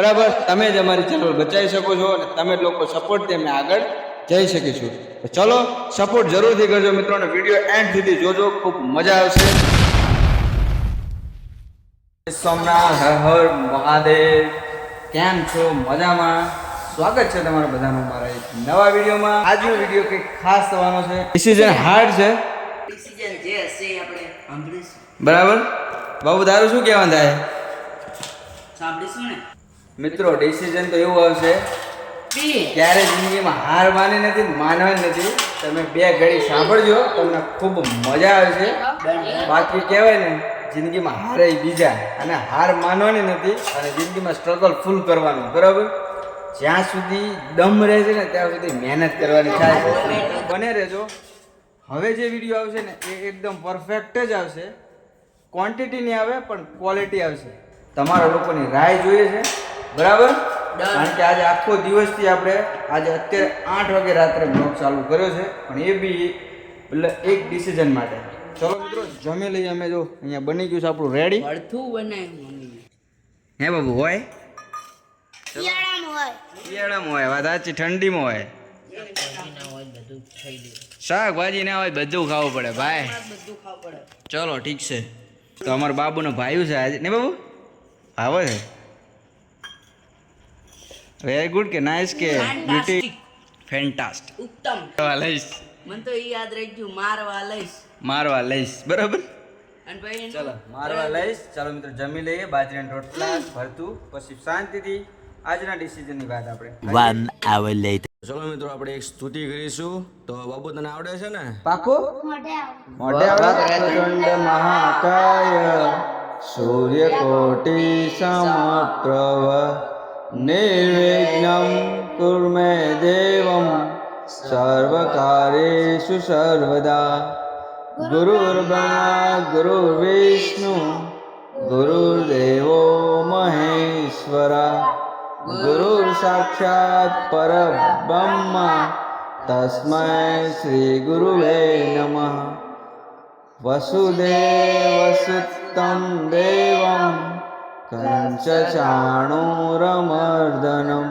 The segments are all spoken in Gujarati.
બરાબર? તમે જ અમારી ચેનલ બચાવી શકો છો અને તમે લોકો સપોર્ટ અમે આગળ જઈ શકીશું. ચલો સપોર્ટ જરૂરથી કરજો મિત્રોને. વીડિયો એન્ડ સુધી જોજો. ખૂબ મજા આવશે. સોમનાથ હર હર મહાદેવ. કેમ છો? મજામાં? સ્વાગત છે તમારા બધાનું મારા એક નવા વિડીયોમાં. આજનો વીડિયો કંઈક ખાસ થવાનો છે. ડિસિઝન હાર્ડ છે. ડિસિઝન જે હશે આપણે સાંભળીશું. બરાબર? બાબુ તારું શું કહેવાનું થાય? સાંભળીશું ને? મિત્રો ડિસિઝન તો એવું આવશે. ક્યારે જિંદગીમાં હાર માની નથી માનવાની નથી. તમે બે ઘડી સાંભળજો તમને ખૂબ મજા આવશે. બાકી કહેવાય ને જિંદગીમાં હારે બીજા અને હાર માનવાની નથી અને જિંદગીમાં સ્ટ્રગલ ફૂલ કરવાનું બરાબર? જ્યાં સુધી દમ રહેશે ને ત્યાં સુધી મહેનત કરવાની થાય છે. બને રહેજો. હવે જે વીડિયો આવશે ને એ એકદમ પરફેક્ટ જ આવશે. ક્વોન્ટિટી નહીં આવે પણ ક્વોલિટી આવશે. તમારા લોકોની રાય જોઈએ છે. બરાબર? કારણ કે આજે આખો દિવસથી આપણે આજે અત્યારે આઠ વાગે રાત્રે બ્લોગ ચાલુ કર્યો છે પણ એ બી એટલે એક ડિસિઝન માટે. ચલો મિત્રો જમી લઈએ અમે જો. અહીંયા બની ગયું છે આપણું રેડી અડથું બનાવ્યું હે બાબુ હોય? શિયાળામાં હોય. શિયાળામાં હોય વાત સાચી ઠંડીમાં હોય. ના હોય બધું થઈ ગયું શાકભાજી ના હોય બધું ખાવું પડે ભાઈ. બધું ખાવું પડે ચલો ઠીક છે. તો અમારા બાબુનો ભાઈ છે આજે. ને બાબુ? આવે છે. વેરી ગુડ કે નાઇસ કે? બ્યુટી ફેન્ટાસ્ટ ઉત્તમ. લઈશ. મને તો એ યાદ રહી ગયું મારવા લઈશ. મારવા લઈશ. બરાબર? ભાઈ ચલો મારવા લઈશ. ચાલો મિત્રો જમી લઈએ. બાજરી રોટલા ભરતું. પછી શાંતિથી આજના ડિસિઝનની વાત આપણે વન આવર લેટર ચલો મિત્રો આપણે એક સ્તુતિ કરીશું. તો બાબુ તને આવડે છે ને? પાકો? મોઢે આવે. મોઢે આવડે મહાકાય. સૂર્યકોટિ સમપ્રભ. નિર્વિઘ્નમ કુર્મે દેવમ સર્વકારેષુ સર્વદા ગુરુર્બ્રહ્મા ગુરુર્વિષ્ણુ ગુરુર્દેવો મહેશ્વરા ગુરુર સાક્ષાત પરબ્રહ્મ તસ્મૈ શ્રી ગુરુવે નમઃ વસુદેવસુતમ દેવમ કંચચાણૂરમર્દનમ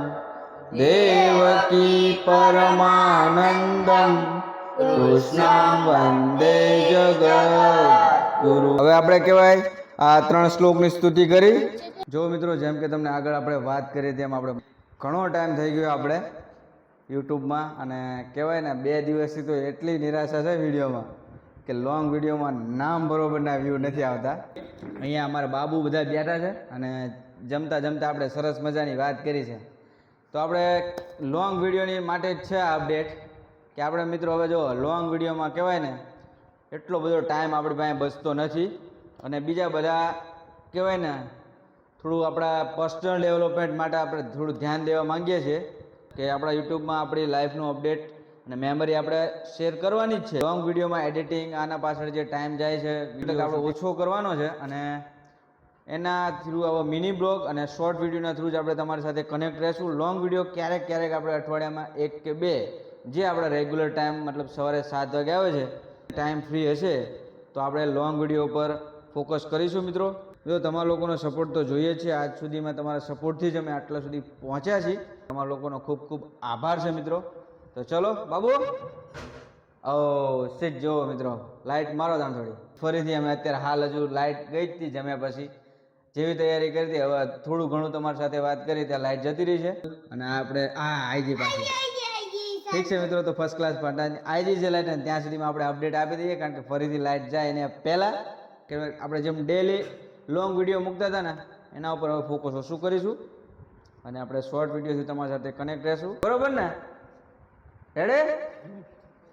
देवकी પરમાનંદમ કૃષ્ણં વંદે જગદ્ગુરુ હવે આપણે કહેવાય આ ત્રણ શ્લોકની સ્તુતિ કરી. જો મિત્રો, જેમ કે તમને આગળ આપણે વાત કરી તેમ આપણે ઘણો ટાઈમ થઈ ગયો આપણે યુટ્યુબમાં અને કહેવાય ને, બે દિવસથી તો એટલી નિરાશા છે વિડીયોમાં કે લોંગ વિડીયોમાં નામ બરોબરના વ્યૂ નથી આવતા. અહીંયા અમારા બાબુ બધા બેઠા છે અને જમતા જમતા આપણે સરસ મજાની વાત કરી છે. તો આપણે લોંગ વિડીયોની માટે જ છે આ અપડેટ કે આપણે મિત્રો હવે જો લોંગ વિડીયોમાં કહેવાય ને, એટલો બધો ટાઈમ આપણી પાસે બચતો નથી. અને બીજા બધા કહેવાય ને, થોડું આપણા પર્સનલ ડેવલપમેન્ટ માટે આપણે થોડું ધ્યાન દેવા માંગીએ છીએ. કે આપણા યુટ્યુબમાં આપણી લાઈફનું અપડેટ અને મેમરી આપણે શેર કરવાની જ છે. લોંગ વિડીયોમાં એડિટિંગ આના પાછળ જે ટાઈમ જાય છે આપણે ઓછો કરવાનો છે અને એના થ્રુ આવા મિની બ્લોગ અને શોર્ટ વિડીયોના થ્રુ જ આપણે તમારી સાથે કનેક્ટ રહેશું. લોંગ વીડિયો ક્યારેક ક્યારેક આપણે અઠવાડિયામાં એક કે બે જે આપણા રેગ્યુલર ટાઈમ મતલબ સવારે સાત વાગે આવે છે ટાઈમ ફ્રી હશે તો આપણે લોંગ વીડિયો પર ફોકસ કરીશું મિત્રો. જો તમારા લોકોનો સપોર્ટ તો જોઈએ છે. આજ સુધીમાં તમારા સપોર્ટથી જ અમે આટલા સુધી પહોંચ્યા છીએ. તમારા લોકોનો ખૂબ ખૂબ આભાર છે મિત્રો. તો ચલો, બાબુ. ઓ સીટ જુઓ મિત્રો. લાઇટ મારો તાણ થોડી ફરીથી અમે અત્યારે હાલ હજુ લાઇટ ગઈ જ હતી જમ્યા પછી. જેવી તૈયારી કરી હતી, હવે થોડું ઘણું તમારી સાથે વાત કરી, ત્યાં લાઇટ જતી રહી છે. અને આપણે, આ આઈજી પાછી. ઠીક છે મિત્રો, તો ફર્સ્ટ ક્લાસ પાટા. આઈજી જે લાઇટ ત્યાં સુધીમાં આપણે અપડેટ આપી દઈએ, કારણ કે ફરીથી લાઇટ જાય એને પહેલાં. કે આપણે જેમ ડેલી લોંગ વીડિયો મૂકતા હતા ને, એના ઉપર હવે ફોકસ ઓછું કરીશું. અને આપણે શોર્ટ વિડીયોથી તમારી સાથે કનેક્ટ રહેશું. બરોબર ને? રેડે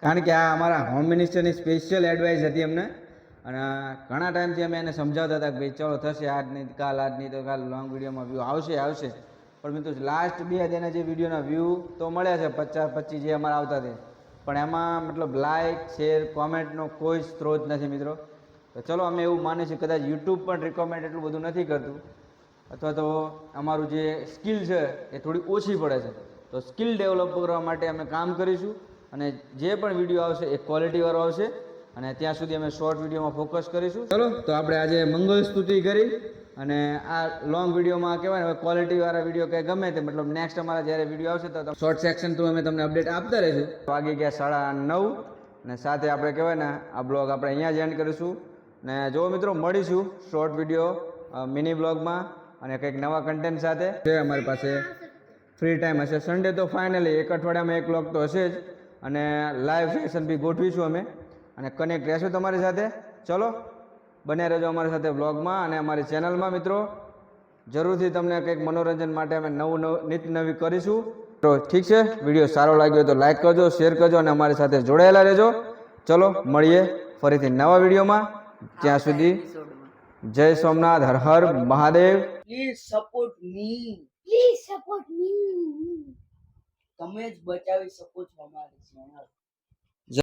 કારણ કે આ અમારા હોમ મિનિસ્ટરની સ્પેશિયલ એડવાઇસ હતી અમને. અને ઘણા ટાઈમથી અમે એને સમજાવતા હતા કે ભાઈ ચલો થશે આજ નહીં કાલ આજ નહીં તો કાલ લોંગ વિડીયોમાં વ્યૂ આવશે આવશે. પણ મિત્રો લાસ્ટ બે તેના જે વિડીયોના વ્યૂ તો મળ્યા છે, પચાસ, પચીસ જે અમારા આવતા હતા પણ એમાં મતલબ લાઇક શેર કોમેન્ટનો કોઈ સ્ત્રોત નથી મિત્રો. તો ચલો અમે એવું માનીએ છીએ કદાચ યુટ્યુબ પણ રિકમેન્ડ એટલું બધું નથી કરતું. અથવા તો અમારું જે સ્કિલ છે એ થોડી ઓછી પડે છે. તો સ્કિલ ડેવલપ કરવા માટે અમે કામ કરીશું અને જે પણ વીડિયો આવશે એ ક્વોલિટીવાળો આવશે અને ત્યાં સુધી અમે શોર્ટ વિડીયોમાં ફોકસ કરીશું. ચલો, તો આપણે આજે મંગળ સ્તુતિ કરી અને આ લોંગ વિડીયોમાં કહેવાય ને ક્વોલિટીવાળા વીડિયો કંઈ ગમે તે, મતલબ નેક્સ્ટ અમારા જ્યારે વીડિયો આવશે તો શોર્ટ સેક્શન તો અમે તમને અપડેટ આપતા રહીશું. વાગી ગયા સાડા નવ અને સાથે આપણે કહેવાય ને, આ બ્લોગ આપણે અહીંયા જ એન્ડ કરીશું. ને જો મિત્રો મળીશું શોર્ટ વીડિયો મિની બ્લોગમાં અને કંઈક નવા કન્ટેન્ટ સાથે. છે અમારી પાસે. ફ્રી ટાઈમ હશે. સન્ડે તો ફાઇનલી એક અઠવાડિયામાં એક બ્લોગ તો હશે જ. અને લાઈવ સેશન બી ગોઠવીશું અમે. અને કનેક્ટ રહેશું તમારી સાથે. ચલો બને રહેજો અમારી સાથે બ્લોગમાં અને અમારી ચેનલમાં મિત્રો. જરૂરથી તમને કંઈક મનોરંજન માટે અમે નવું નવું નિત નવી કરીશું. તો ઠીક છે? વીડિયો સારો લાગ્યો તો લાઈક કરજો શેર કરજો અને અમારી સાથે જોડાયેલા રહેજો. ચલો મળીએ ફરીથી નવા વિડીયોમાં. ત્યાં સુધી જય Somnath Har Har Mahadev. Please support me please support me તમે જ બચાવી શકો છો અમારી ચેનલ